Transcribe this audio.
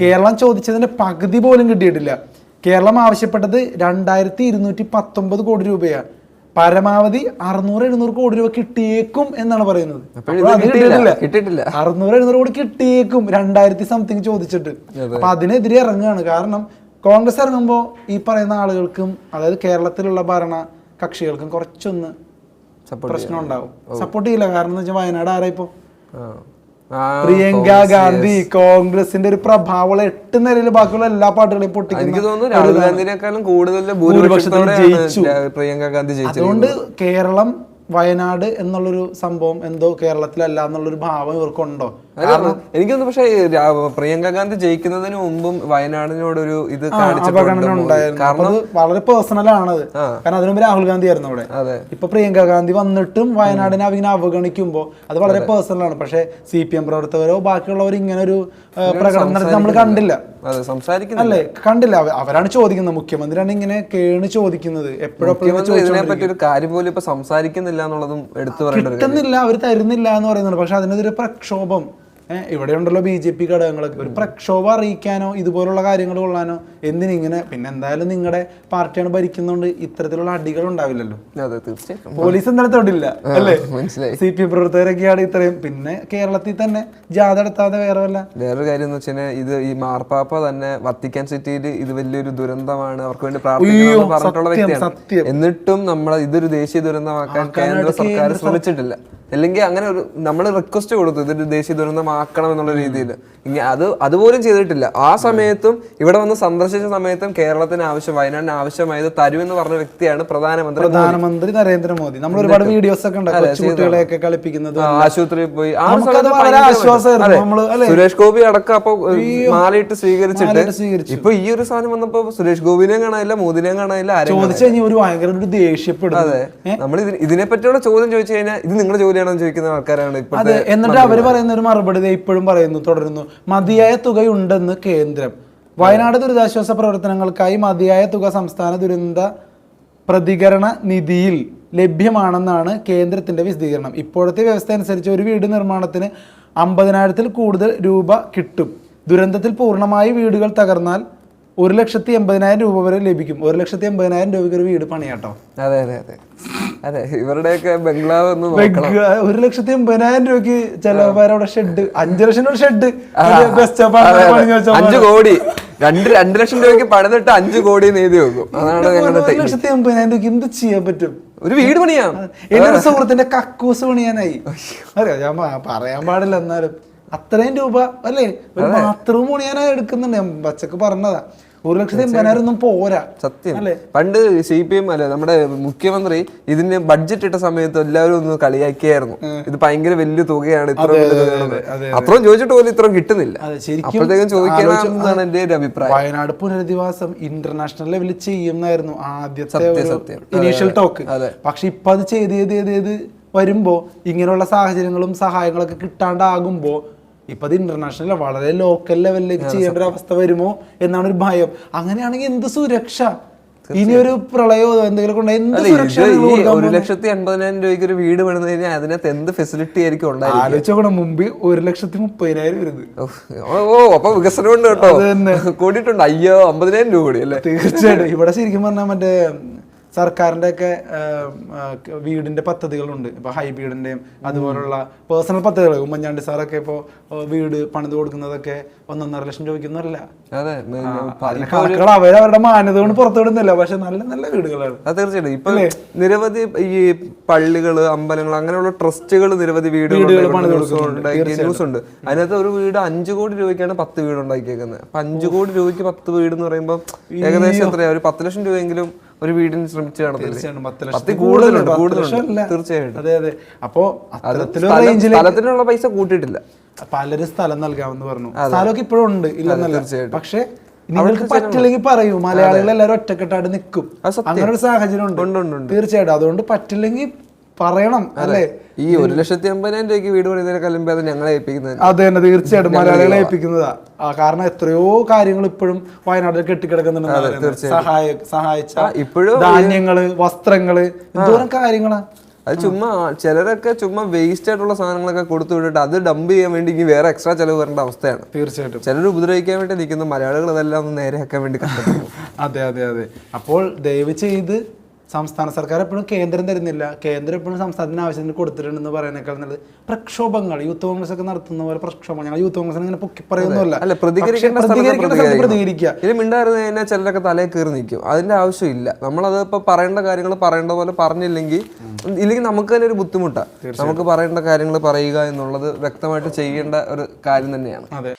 കേരളം ചോദിച്ചതിന്റെ പകുതി പോലും കിട്ടിയിട്ടില്ല. കേരളം ആവശ്യപ്പെട്ടത് രണ്ടായിരത്തി ഇരുന്നൂറ്റി പത്തൊമ്പത് കോടി രൂപയാണ്. പരമാവധി അറുന്നൂറ് എഴുന്നൂറ് കോടി രൂപ കിട്ടിയേക്കും എന്നാണ് പറയുന്നത്. കിട്ടിയിട്ടില്ല. അറുന്നൂറ് എഴുന്നൂറ് കോടി കിട്ടിയേക്കും. രണ്ടായിരത്തി സംതിങ് ചോദിച്ചിട്ട്. അപ്പൊ അതിനെതിരെ ഇറങ്ങുകയാണ്. കാരണം കോൺഗ്രസ് ഇറങ്ങുമ്പോൾ ഈ പറയുന്ന ആളുകൾക്കും അതായത് കേരളത്തിലുള്ള ഭരണ കക്ഷികൾക്കും കുറച്ചൊന്ന് പ്രശ്നം ഉണ്ടാവും. സപ്പോർട്ട് ചെയ്യില്ല. കാരണം എന്ന് വെച്ചാൽ വയനാട് ആരാ ഇപ്പോ? ആ. ആ, പ്രിയങ്ക ഗാന്ധി കോൺഗ്രസിന്റെ ഒരു പ്രഭാവം എട്ട് നിലയിൽ ബാക്കിയുള്ള എല്ലാ പാർട്ടികളെയും എനിക്ക് പൊട്ടിക്കുന്നു തോന്നുന്നു രാഹുൽ ഗാന്ധിനേക്കാളും കൂടുതൽ. രാ- പ്രിയങ്ക ഗാന്ധി അതുകൊണ്ട് കേരളം വയനാട് എന്നുള്ളൊരു സംഭവം എന്തോ കേരളത്തിലല്ല എന്നുള്ളൊരു ഭാവം ഇവർക്കുണ്ടോ? കാരണം എനിക്കൊന്ന് പക്ഷേ പ്രിയങ്ക ഗാന്ധി ജയിക്കുന്നതിന് മുമ്പും വയനാടിനോടൊരു ഇത് കാരണം വളരെ പേഴ്സണൽ ആണത്. കാരണം അതിനു മുമ്പ് രാഹുൽ ഗാന്ധി ആയിരുന്നു അവിടെ. ഇപ്പൊ പ്രിയങ്ക ഗാന്ധി വന്നിട്ടും വയനാടിനെ അവങ്ങനെ അവഗണിക്കുമ്പോൾ അത് വളരെ പേഴ്സണൽ ആണ്. പക്ഷെ സി പി എം പ്രവർത്തകരോ ബാക്കിയുള്ളവർ ഇങ്ങനെ ഒരു പ്രകടനം നടത്തി നമ്മൾ കണ്ടില്ല. അല്ലേ? കണ്ടില്ല. അവ- അവരാണ് ചോദിക്കുന്നത്. മുഖ്യമന്ത്രിയാണ് ഇങ്ങനെ കേണ് ചോദിക്കുന്നത്. എപ്പോഴും ഇതിനെപ്പറ്റി ഒരു കാര്യം പോലും ഇപ്പൊ സംസാരിക്കുന്നില്ല എന്നുള്ളതും എടുത്തു പറയുന്നത് കിട്ടുന്നില്ല അവർ തരുന്നില്ല എന്ന് പറയുന്നുണ്ട്. പക്ഷെ അതിനെതിരെ പ്രക്ഷോഭം. ഇവിടെ ഉണ്ടല്ലോ ബി ജെ പി ഘടകങ്ങളൊക്കെ. ഒരു പ്രക്ഷോഭം അറിയിക്കാനോ ഇതുപോലുള്ള കാര്യങ്ങൾ കൊള്ളാനോ എന്തിനിങ്ങനെ പിന്നെ എന്തായാലും നിങ്ങളുടെ പാർട്ടിയാണ് ഭരിക്കുന്നതുകൊണ്ട് ഇത്തരത്തിലുള്ള അടികൾ ഉണ്ടാവില്ലല്ലോ. പോലീസ് എന്തായാലും തൊടില്ല അല്ലേ? മനസ്സിലായി. സി പി എം പ്രവർത്തകരൊക്കെയാണ് ഇത്രയും. പിന്നെ കേരളത്തിൽ തന്നെ ജാഥ നടത്താതെ വേറെ വല്ല വേറൊരു കാര്യം എന്ന് വെച്ചാൽ ഇത് ഈ മാർപ്പാപ്പ തന്നെ വത്തിക്കാൻ സിറ്റിയിൽ ഇത് വലിയൊരു ദുരന്തമാണ്. അവർക്ക് വേണ്ടി പറഞ്ഞിട്ടുള്ള വ്യക്തിയാണ്. എന്നിട്ടും നമ്മൾ ഇതൊരു ദേശീയ ദുരന്തമാക്കാൻ കേന്ദ്ര സർക്കാർ ശ്രമിച്ചിട്ടില്ല. അല്ലെങ്കിൽ അങ്ങനെ ഒരു നമ്മൾ റിക്വസ്റ്റ് കൊടുത്തു ഇതൊരു ദേശീയ ദുരന്തമാക്കണം എന്നുള്ള രീതിയിൽ. ഇനി അത് അതുപോലും ചെയ്തിട്ടില്ല. ആ സമയത്തും ഇവിടെ വന്ന് സന്ദർശിച്ച സമയത്തും കേരളത്തിന് ആവശ്യം വയനാടിന് ആവശ്യമായത് തരുമെന്ന് പറഞ്ഞ വ്യക്തിയാണ് പ്രധാനമന്ത്രി പ്രധാനമന്ത്രി നരേന്ദ്രമോദി. നമ്മൾ ഒരുപാട് വീഡിയോസ് ഒക്കെ ഉണ്ട് കൊച്ചുകുട്ടികളെയൊക്കെ കളിപ്പിക്കുന്നത് ആശുപത്രിയിൽ പോയി. ആ സമയത്ത്? സുരേഷ് ഗോപി അടക്കം അപ്പൊ മാലയിട്ട് സ്വീകരിച്ചിട്ട് ഇപ്പൊ ഈ ഒരു സാധനം വന്നപ്പോ സുരേഷ് ഗോപിനെയും കാണാനില്ല മോദിനെയും കാണാനില്ല ചോദിച്ചു കഴിഞ്ഞാൽ ഒരു ഭയങ്കര ഒരു ദേഷ്യപ്പെടും അതെ. നമ്മൾ ഇതിനെ പറ്റിയുള്ള ചോദ്യം ചോദിച്ചു കഴിഞ്ഞാൽ ഇത് നിങ്ങളുടെ ജോലിയാണോ എന്ന് ചോദിക്കുന്ന ആൾക്കാരാണ് അതെ എന്നിട്ട് അവർ പറയുന്ന ഒരു മറുപടി ഇപ്പോഴും പറയുന്നു തുടരുന്നു. മതിയായ തുകയുണ്ടെന്ന് കേന്ദ്രം. വയനാട് ദുരിതാശ്വാസ പ്രവർത്തനങ്ങൾക്കായി മതിയായ തുക സംസ്ഥാന ദുരന്ത പ്രതികരണ നിധിയിൽ ലഭ്യമാണെന്നാണ് കേന്ദ്രത്തിന്റെ വിശദീകരണം. ഇപ്പോഴത്തെ വ്യവസ്ഥ അനുസരിച്ച് ഒരു വീട് നിർമ്മാണത്തിന് അമ്പതിനായിരത്തിൽ കൂടുതൽ രൂപ കിട്ടും. ദുരന്തത്തിൽ പൂർണമായി വീടുകൾ തകർന്നാൽ ഒരു ലക്ഷത്തി എൺപതിനായിരം രൂപ വരെ ലഭിക്കും. ഒരു ലക്ഷത്തി എൺപതിനായിരം രൂപയ്ക്ക് ഒരു വീട് പണിയാട്ടോ. അതെ അതെ അതെ. അതെ ഇവരുടെയൊക്കെ ബംഗ്ലാവ് നോക്കണം. ഒരു ലക്ഷത്തി എൺപതിനായിരം രൂപയ്ക്ക് ചിലവരവിടെ ഷെഡ് അഞ്ചു ലക്ഷം രൂപ ഷെഡ് അഞ്ചു കോടി. രണ്ട് രണ്ട് ലക്ഷം രൂപയ്ക്ക് പണിതിട്ട് അഞ്ചു കോടി നീതി വെക്കും. അതാണ് ഞങ്ങളുടെ ലക്ഷത്തി എൺപതിനായിരം രൂപയ്ക്ക് എന്ത് ചെയ്യാൻ പറ്റും? ഒരു വീട് പണിയാ. എന്റെ ഒരു സുഹൃത്തിന്റെ കക്കൂസ് പണിയാനായി. അറിയാം? ഞാൻ പറയാൻ പാടില്ല എന്നാലും. അത്രയും രൂപ അല്ലേ? ഒരു ബാത്റൂം പണിയാനായി എടുക്കുന്നുണ്ട്. ഞാൻ പച്ചക്ക് പറഞ്ഞതാ. ഒരു ലക്ഷത്തി ഒന്നും പോരാ. സത്യം? പണ്ട് സി പി എം അല്ലെ നമ്മുടെ മുഖ്യമന്ത്രി ഇതിന് ബഡ്ജറ്റ് ഇട്ട സമയത്ത് എല്ലാവരും ഒന്ന് കളിയാക്കിയായിരുന്നു. ഇത് ഭയങ്കര വലിയ തുകയാണ് ഇത്ര അത്രയും ചോദിച്ചിട്ട് പോലും ഇത്ര കിട്ടുന്നില്ല. അപ്പോഴത്തേക്കും ചോദിക്കാനാണെന്നാണ് എന്റെ ഒരു അഭിപ്രായം. വയനാട് പുനരധിവാസം ഇന്റർനാഷണൽ ലെവലിൽ ചെയ്യുന്നായിരുന്നു ആദ്യത്തെ സത്യം സത്യം. Initial talk. പക്ഷെ ഇപ്പൊ അത് ചെയ്ത് ചെയ്ത് ചെയ്ത് ചെയ്ത് വരുമ്പോ ഇങ്ങനെയുള്ള സാഹചര്യങ്ങളും സഹായങ്ങളൊക്കെ കിട്ടാണ്ടാകുമ്പോ ഇപ്പൊ അത് ഇന്റർനാഷണൽ വളരെ ലോക്കൽ ലെവലിലേക്ക് ചെയ്യേണ്ട ഒരു അവസ്ഥ വരുമോ എന്നാണ് ഒരു ഭയം. അങ്ങനെയാണെങ്കിൽ എന്ത് സുരക്ഷ? ഇനി ഒരു പ്രളയോ എന്തെങ്കിലും കൊണ്ട് എന്ത് ഒരു ലക്ഷത്തി എൺപതിനായിരം രൂപയ്ക്ക് ഒരു വീട് പണിത് കഴിഞ്ഞാൽ അതിനകത്ത് എന്ത് ഫെസിലിറ്റി ആയിരിക്കും ഉണ്ടായിരുന്നു ആലോചിച്ചോക്കണം മുമ്പ് ഒരു ലക്ഷത്തി മുപ്പതിനായിരം വരുന്നത്. ഓ, അപ്പൊ വികസനം ഉണ്ട് കേട്ടോ കൂടിയിട്ടുണ്ട്. അയ്യോ അമ്പതിനായിരം രൂപ കൂടി അല്ലേ? തീർച്ചയായിട്ടും. ഇവിടെ ശരിക്കും പറഞ്ഞാൽ മറ്റേ സർക്കാരിന്റെ ഒക്കെ വീടിന്റെ പദ്ധതികളുണ്ട്. ഹൈ വീടിന്റെയും അതുപോലുള്ള പേഴ്സണൽ പദ്ധതികൾ ഉമ്മൻചാണ്ടി സാറൊക്കെ ഇപ്പോൾ വീട് പണിത് കൊടുക്കുന്നതൊക്കെ ഒന്നൊന്നര ലക്ഷം രൂപയ്ക്കൊന്നുമല്ല അതിന്റെ കണക്കുകൾ അവരവരുടെ മാന്യത കൊണ്ട് പുറത്തുവിടുന്നില്ല പക്ഷെ നല്ല നല്ല വീടുകളാണ്. അത് തീർച്ചയായിട്ടും. ഇപ്പൊ നിരവധി ഈ പള്ളികൾ അമ്പലങ്ങൾ അങ്ങനെയുള്ള ട്രസ്റ്റുകൾ നിരവധി വീടുകൾ ഉണ്ടാക്കിയ ന്യൂസ് ഉണ്ട് അതിനകത്ത് ഒരു വീട് അഞ്ചു കോടി രൂപയ്ക്കാണ് പത്ത് വീട് ഉണ്ടാക്കിയേക്കുന്നത്. അപ്പൊ അഞ്ചു കോടി രൂപയ്ക്ക് പത്ത് വീട് എന്ന് പറയുമ്പോൾ ഏകദേശം എത്രയാ? ഒരു പത്ത് ലക്ഷം രൂപയെങ്കിലും ഒരു വീടിന് ശ്രമിച്ചു തീർച്ചയായിട്ടും പത്ത് ലക്ഷത്തിൽ കൂടുതലുണ്ട് കൂടുതലുണ്ട്. തീർച്ചയായിട്ടും. അതെ അതെ. അപ്പോ സ്ഥലത്തിനുള്ള പൈസ കൂട്ടിയിട്ടില്ല. പലരും സ്ഥലം നൽകാമെന്ന് പറഞ്ഞു. സ്ഥലമൊക്കെ ഇപ്പോഴും ഉണ്ട് ഇല്ലെന്നല്ല. തീർച്ചയായിട്ടും. പക്ഷെ നിങ്ങൾക്ക് പറ്റില്ലെങ്കിൽ പറയൂ മലയാളികൾ എല്ലാവരും ഒറ്റക്കെട്ടായിട്ട് നിൽക്കും. അങ്ങനെ ഒരു സാഹചര്യം ഉണ്ട്. തീർച്ചയായിട്ടും. അതുകൊണ്ട് പറ്റില്ലെങ്കിൽ പറയണം അല്ലേ? ഈ ഒരു ലക്ഷത്തി അമ്പതിനായിരം രൂപയ്ക്ക് വീട് പണിതേക്കാളും അത് ഞങ്ങളെ ഏൽപ്പിക്കുന്നത്. അത് തന്നെ തീർച്ചയായിട്ടും. മലയാളികളെ ഏൽപ്പിക്കുന്നതാ. കാരണം എത്രയോ കാര്യങ്ങൾ ഇപ്പോഴും വയനാട്ടിൽ കെട്ടിക്കിടക്കുന്നുണ്ട്. സഹായ സഹായിച്ച ഇപ്പോഴും ധാന്യങ്ങൾ വസ്ത്രങ്ങൾ എന്തോരം കാര്യങ്ങളാ. അത് ചുമ്മാ ചിലരൊക്കെ ചുമ്മാ വേസ്റ്റ് ആയിട്ടുള്ള സാധനങ്ങളൊക്കെ കൊടുത്തു വിട്ടിട്ട് അത് ഡംപ് ചെയ്യാൻ വേണ്ടി ഇനി വേറെ എക്സ്ട്രാ ചെലവ് വരേണ്ട അവസ്ഥയാണ്. തീർച്ചയായിട്ടും. ചിലർ ഉപദ്രവിക്കാൻ വേണ്ടി നിൽക്കുന്ന. മലയാളികൾ അതെല്ലാം ഒന്ന് നേരെയാക്കാൻ വേണ്ടി അതെ അതെ അതെ. അപ്പോൾ ദയവ് ചെയ്ത് സംസ്ഥാന സർക്കാർ എപ്പോഴും കേന്ദ്രം തരുന്നില്ല. കേന്ദ്രം എപ്പോഴും സംസ്ഥാനത്തിന് ആവശ്യത്തിന് കൊടുത്തിട്ടുണ്ടെന്ന് പറയുന്നേക്കാൾ നല്ലത്. പ്രക്ഷോഭങ്ങൾ യൂത്ത് കോൺഗ്രസ് ഒക്കെ നടത്തുന്ന പോലെ പ്രക്ഷോഭങ്ങൾ. ഞങ്ങൾ യൂത്ത് കോൺഗ്രസ് ഇങ്ങനെ പൊക്കി പറയുന്നല്ല പ്രതികരിക്കുക. ഇത് ചിലരൊക്കെ തലയിൽ കയറി നിൽക്കും. അതിന്റെ ആവശ്യമില്ല. നമ്മളത് ഇപ്പൊ പറയേണ്ട കാര്യങ്ങൾ പറയേണ്ട പോലെ പറഞ്ഞില്ലെങ്കിൽ ഇല്ലെങ്കിൽ നമുക്ക് തന്നെ ഒരു ബുദ്ധിമുട്ടാണ് നമുക്ക് പറയേണ്ട കാര്യങ്ങൾ പറയുക എന്നുള്ളത് വ്യക്തമായിട്ട് ചെയ്യേണ്ട ഒരു കാര്യം തന്നെയാണ്. അതെ.